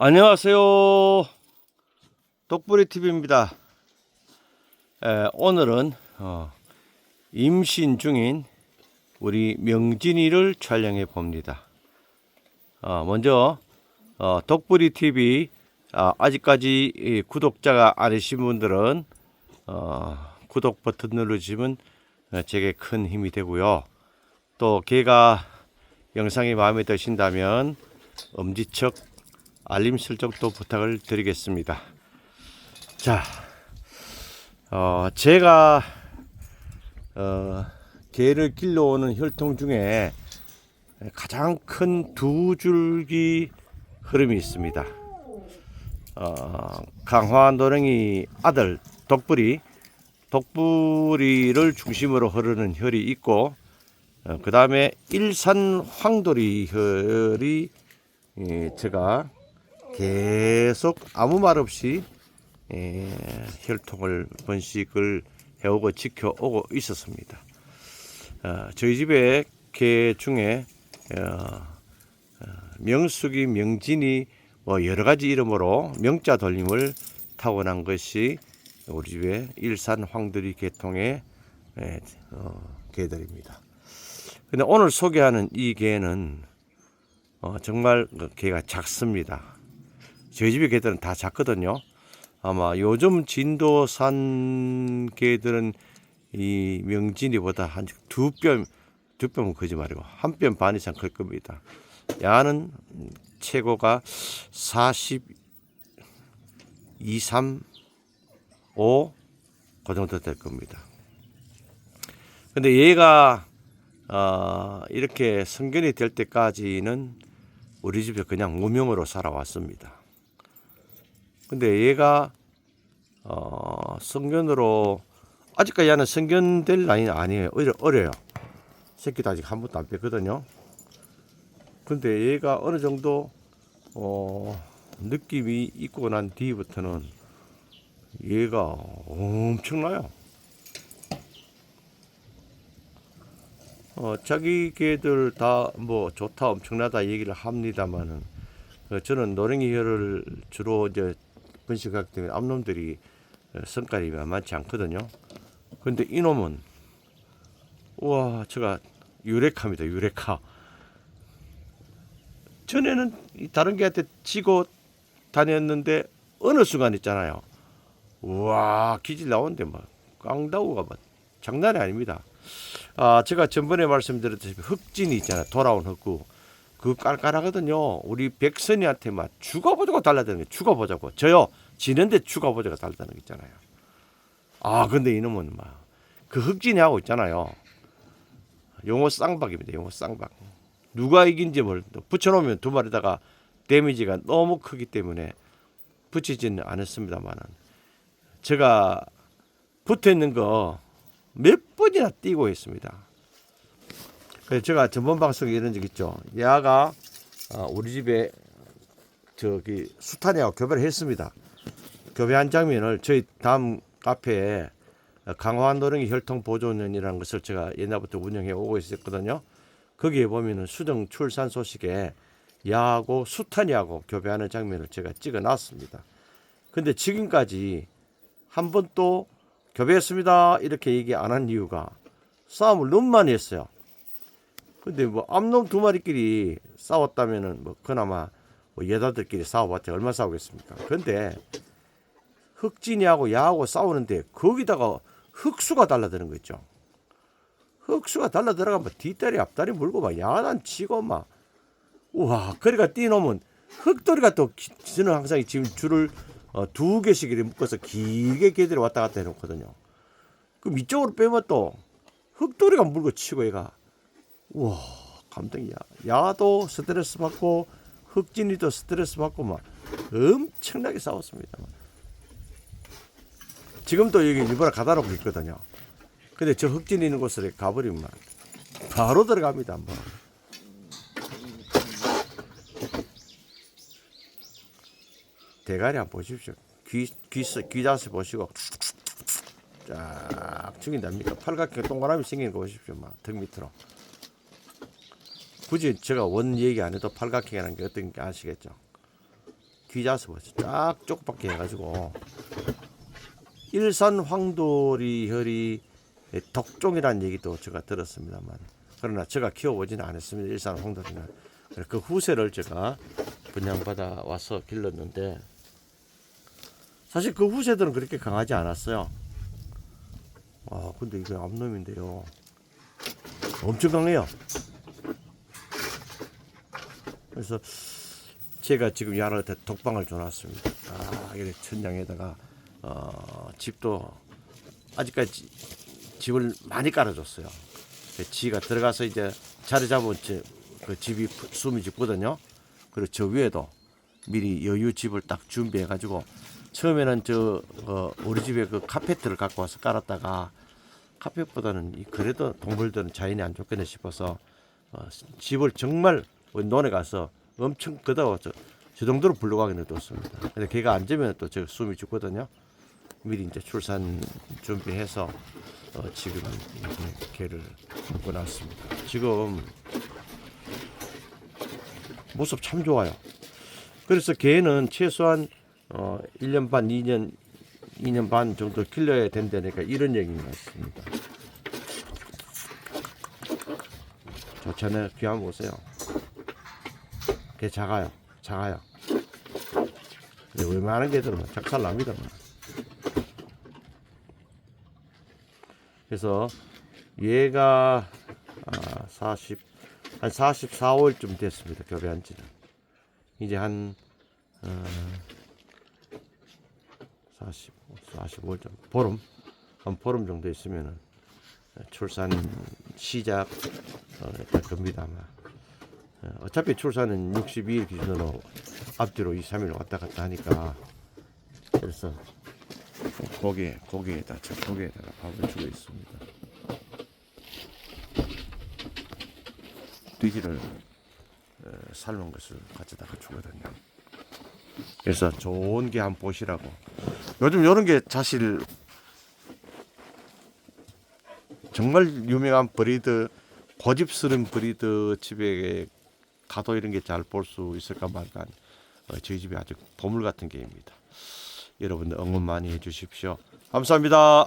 안녕하세요. 독불이 TV입니다. 오늘은 어, 임신 중인 우리 명진이를 촬영해 봅니다. 어, 먼저 어, 독불이 TV 아, 아직까지 이 구독자가 아니신 분들은 어, 구독 버튼 눌러주시면 어, 제게 큰 힘이 되고요. 또 걔가 영상이 마음에 드신다면 엄지척 알림 설정도 부탁을 드리겠습니다. 자, 어, 제가 어, 개를 길러오는 혈통 중에 가장 큰 두 줄기 흐름이 있습니다. 어, 강화 노랭이 아들 독불이 독불이를 중심으로 흐르는 혈이 있고 어, 그 다음에 일산 황돌이 혈이 예, 제가 계속 아무 말 없이 예, 혈통을 번식을 해오고 지켜오고 있었습니다. 어, 저희 집에 개 중에 어, 어, 명숙이, 명진이 뭐 여러 가지 이름으로 명자 돌림을 타고난 것이 우리 집에 일산 황들이 계통의 예, 어, 개들입니다. 근데 오늘 소개하는 이 개는 어, 정말 그 개가 작습니다. 저희 집의 개들은 다 작거든요. 아마 요즘 진도산 개들은 이 명진이보다 한 두 뼘, 두 뼘은 거짓말이고 한 뼘 반 이상 클 겁니다. 야는 최고가 40, 2, 3, 5, 그 정도 될 겁니다. 근데 얘가 어, 이렇게 성견이 될 때까지는 우리 집에 그냥 무명으로 살아왔습니다. 근데 얘가 어, 성견으로 아직까지 얘는 성견될 나이는 아니에요. 어려, 어려요. 새끼도 아직 한 번도 안 뺐거든요. 근데 얘가 어느 정도 어, 느낌이 있고 난 뒤부터는 얘가 엄청나요. 어, 자기 개들 다 뭐 좋다 엄청나다 얘기를 합니다만은 어, 저는 노랭이 혈을 주로 이제 번식하기 때문에 암놈들이 어, 성깔이 만만치 않거든요. 근데 이놈은 우와 제가 유레카입니다 유레카. 전에는 이 다른 개한테 치고 다녔는데 어느 순간 있잖아요. 우와 기질 나오는데 막 깡다우가 막 장난이 아닙니다. 아, 제가 전번에 말씀드렸듯이 흑진이 있잖아요. 돌아온 흑구. 그 깔깔하거든요. 우리 백선이한테 막 죽어보자고 달라드는 게 죽어보자고. 저요. 지는데 죽어보자고 달라드는 거 있잖아요. 아, 근데 이놈은 막 그 흑진이 하고 있잖아요. 용어 쌍박입니다. 용어 쌍박. 누가 이긴지 뭘 붙여놓으면 두 마리다가 데미지가 너무 크기 때문에 붙이지는 않았습니다만은 제가 붙어 있는 거 몇 번이나 뛰고 있습니다. 그래서 제가 전번 방송에 이런 적 있죠. 얘가 어, 우리 집에 저기 수탄이하고 교배를 했습니다. 교배한 장면을 저희 다음 카페에 강화한 노령이 혈통 보존원이라는 것을 제가 옛날부터 운영해 오고 있었거든요. 거기에 보면은 수정 출산 소식에 야하고 수탄이하고 교배하는 장면을 제가 찍어 놨습니다. 근데 지금까지 한 번도 교배했습니다 이렇게 얘기 안 한 이유가 싸움을 너무 많이 했어요. 근데 뭐 암놈 두 마리끼리 싸웠다면은 뭐 그나마 뭐 여자들끼리 싸워봤자 얼마 싸우겠습니까? 근데 흑진이하고 야하고 싸우는데 거기다가 흑수가 달라드는 거 있죠. 흑수가 달라 들어가면 뒷다리 앞다리 물고 막 야단 치고 막 우와 그러니까 뛰놓으면 흑돌이가 또 기- 저는 항상 지금 줄을 어, 두 개씩 이렇게 묶어서 길게 개들이 왔다 갔다 해놓거든요. 그럼 이쪽으로 빼면 또 흑돌이가 물고 치고 얘가 우와 감동이야. 야도 스트레스 받고 흑진이도 스트레스 받고 막 엄청나게 싸웠습니다. 지금도 여기 일부러 가다 놓고 있거든요. 근데 저 흑진 있는 곳을 가버리면 막 바로 들어갑니다. 뭐. 대가리 한번 보십시오. 귀, 귀, 귀 자세 보시고 쫙 죽인답니까? 팔각형 동그라미 생기는 거 보십시오. 막 등 밑으로. 굳이 제가 원 얘기 안 해도 팔각형이라는 게 어떤 게 아시겠죠? 귀자서 쫙 쪽밖에 해가지고. 일산 황돌이 혈이 독종이라는 얘기도 제가 들었습니다만. 그러나 제가 키워보지는 않았습니다 일산 황돌이는. 그 후세를 제가 분양받아 와서 길렀는데 사실 그 후세들은 그렇게 강하지 않았어요. 아 근데 이게 암놈인데요. 엄청 강해요 그래서 제가 지금 야를 독방을 줘놨습니다. 아, 이래 천장에다가 어, 집도 아직까지 집을 많이 깔아줬어요. 그 지가 들어가서 이제 자리 잡은 지- 그 집이 푸- 숨이 죽거든요. 그리고 저 위에도 미리 여유 집을 딱 준비해가지고 처음에는 저 어, 우리 집에 그 카페트를 갖고 와서 깔았다가 카펫보다는 이 그래도 동물들은 자연이 안 좋겠네 싶어서 어, 집을 정말 논에 가서 엄청 끄다워 저, 저 정도로 불러가게 놔뒀습니다. 근데 걔가 앉으면 또 저 숨이 죽거든요. 미리 이제 출산 준비해서 어, 지금 개를 먹고 났습니다. 지금 모습 참 좋아요. 그래서 개는 최소한 어, 1년 반, 2년 2년 반 정도 길러야 된다니까 이런 얘기인 것 같습니다. 좋잖아요. 귀 한번 보세요. 개 작아요. 작아요. 웬만한 개들은 작살 납니다. 그래서 얘가 아, 40, 한 44, 5일쯤 됐습니다. 교배한 지는. 이제 한 어, 40, 45일 정도, 보름, 한 보름 정도 있으면은 출산 시작 어, 될 겁니다 아마. 어, 어차피 출산은 62일 기준으로 앞뒤로 2, 3일 왔다 갔다 하니까 그래서 고기 고기에다 저 고기에다가 밥을 주고 있습니다. 돼지를 어, 삶은 것을 가져다가 주거든요. 그래서 좋은 게 한번 보시라고. 요즘 이런 게 사실 정말 유명한 브리드 고집스러운 브리드 집에 가도 이런 게 잘 볼 수 있을까 말까 어, 저희 집에 아주 보물 같은 게입니다. 여러분들 응원 많이 해주십시오. 감사합니다.